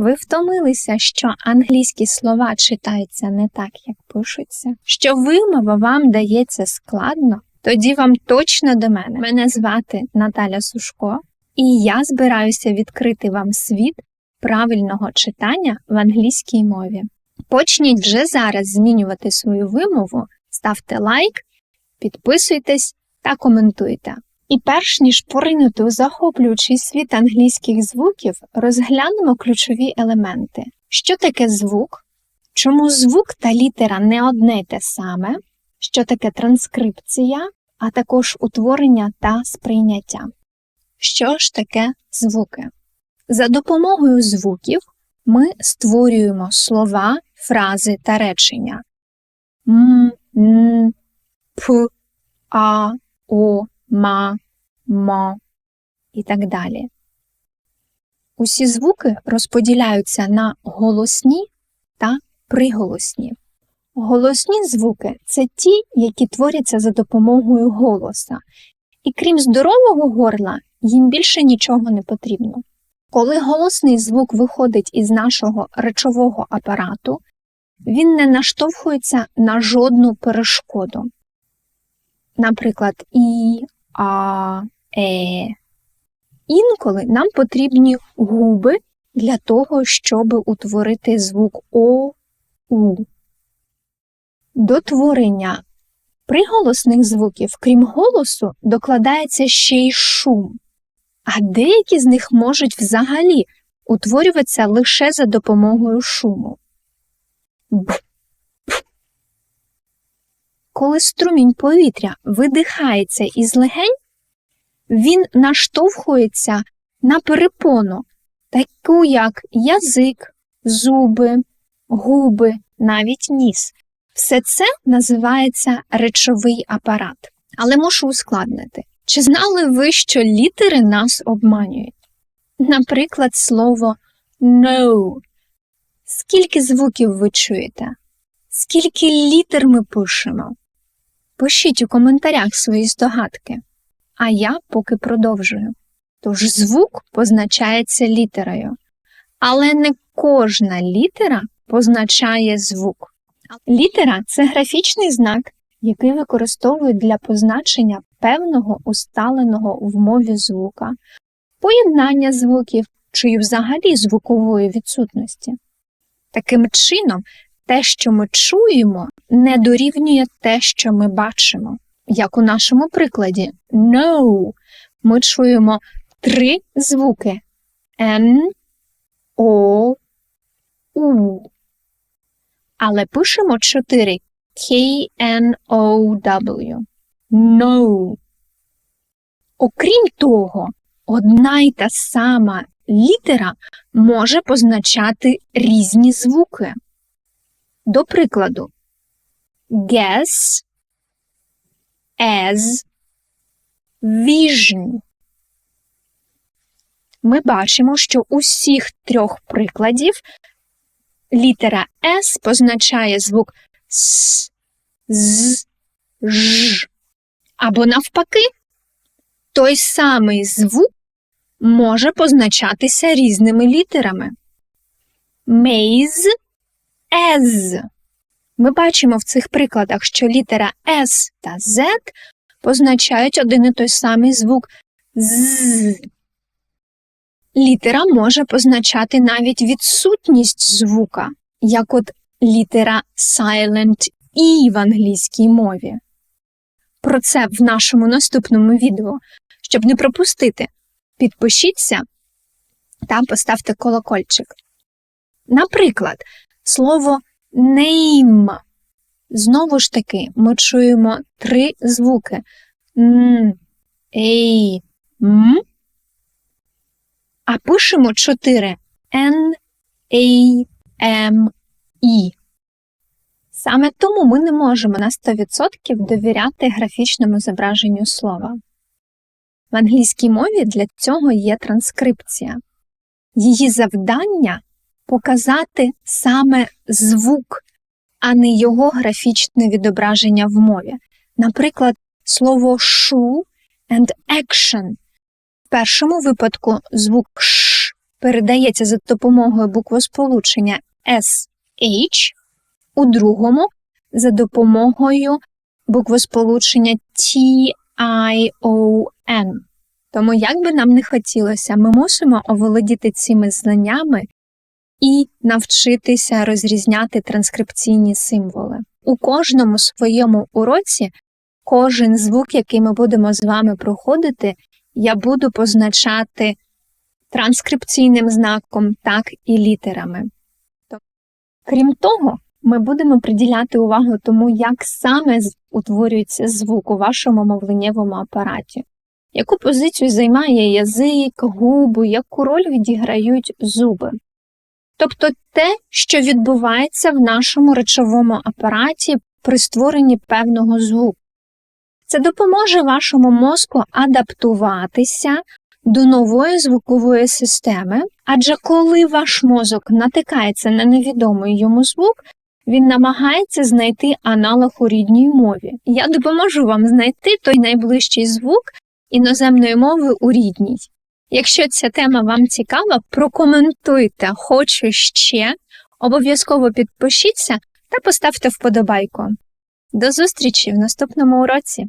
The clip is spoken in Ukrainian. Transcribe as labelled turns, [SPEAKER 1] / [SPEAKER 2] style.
[SPEAKER 1] Ви втомилися, що англійські слова читаються не так, як пишуться, що вимова вам дається складно, тоді вам точно до мене. Мене звати Наталя Сушко, і я збираюся відкрити вам світ правильного читання в англійській мові. Почніть вже зараз змінювати свою вимову, ставте лайк, підписуйтесь та коментуйте. І перш ніж поринути у захоплюючий світ англійських звуків, розглянемо ключові елементи. Що таке звук? Чому звук та літера не одне й те саме? Що таке транскрипція, а також утворення та сприйняття? Що ж таке звуки? За допомогою звуків ми створюємо слова, фрази та речення м, н, п, а, о, ма, мо і так далі. Усі звуки розподіляються на голосні та приголосні. Голосні звуки це ті, які творяться за допомогою голоса, і крім здорового горла, їм більше нічого не потрібно. Коли голосний звук виходить із нашого речового апарату, він не наштовхується на жодну перешкоду. Наприклад, і, а, е. Інколи нам потрібні губи для того, щоб утворити звук О, У. До творення приголосних звуків, крім голосу, докладається ще й шум, а деякі з них можуть взагалі утворюватися лише за допомогою шуму. Б. Коли струмінь повітря видихається із легень, він наштовхується на перепону, таку як язик, зуби, губи, навіть ніс. Все це називається речовий апарат. Але мушу ускладнити. Чи знали ви, що літери нас обманюють? Наприклад, слово no. Скільки звуків ви чуєте? Скільки літер ми пишемо? Пишіть у коментарях свої здогадки. А я поки продовжую. Тож звук позначається літерою, але не кожна літера позначає звук. Літера це графічний знак, який використовують для позначення певного усталеного в мові звука, поєднання звуків чи взагалі звукової відсутності. Таким чином, те, що ми чуємо, не дорівнює те, що ми бачимо. Як у нашому прикладі no, ми чуємо три звуки N, O, U. Але пишемо чотири K, N, O, W. No. Окрім того, одна й та сама літера може позначати різні звуки. До прикладу, guess, as, vision. Ми бачимо, що усіх трьох прикладів літера S позначає звук С, З, Ж. Або навпаки, той самий звук може позначатися різними літерами. Maze, as. Ми бачимо в цих прикладах, що літера S та Z позначають один і той самий звук з. Літера може позначати навіть відсутність звука, як от літера Silent E в англійській мові. Про це в нашому наступному відео. Щоб не пропустити, підпишіться та поставте колокольчик. Наприклад, слово name. Знову ж таки, ми чуємо три звуки н, ей, м, а пишемо чотири N, A, M, E. Саме тому ми не можемо на 100% довіряти графічному зображенню слова. В англійській мові для цього є транскрипція. Її завдання показати саме звук, а не його графічне відображення в мові. Наприклад, слово shoe and action. В першому випадку звук ш передається за допомогою буквосполучення SH, у другому за допомогою буквосполучення TION. Тому, як би нам не хотілося, ми мусимо оволодіти цими знаннями і навчитися розрізняти транскрипційні символи. У кожному своєму уроці кожен звук, який ми будемо з вами проходити, я буду позначати транскрипційним знаком, так і літерами. Крім того, ми будемо приділяти увагу тому, як саме утворюється звук у вашому мовленнєвому апараті, яку позицію займає язик, губи, яку роль відіграють зуби. Тобто те, що відбувається в нашому речовому апараті при створенні певного звуку. Це допоможе вашому мозку адаптуватися до нової звукової системи, адже коли ваш мозок натикається на невідомий йому звук, він намагається знайти аналог у рідній мові. Я допоможу вам знайти той найближчий звук іноземної мови у рідній. Якщо ця тема вам цікава, прокоментуйте хочу ще, обов'язково підпишіться та поставте вподобайку. До зустрічі в наступному уроці!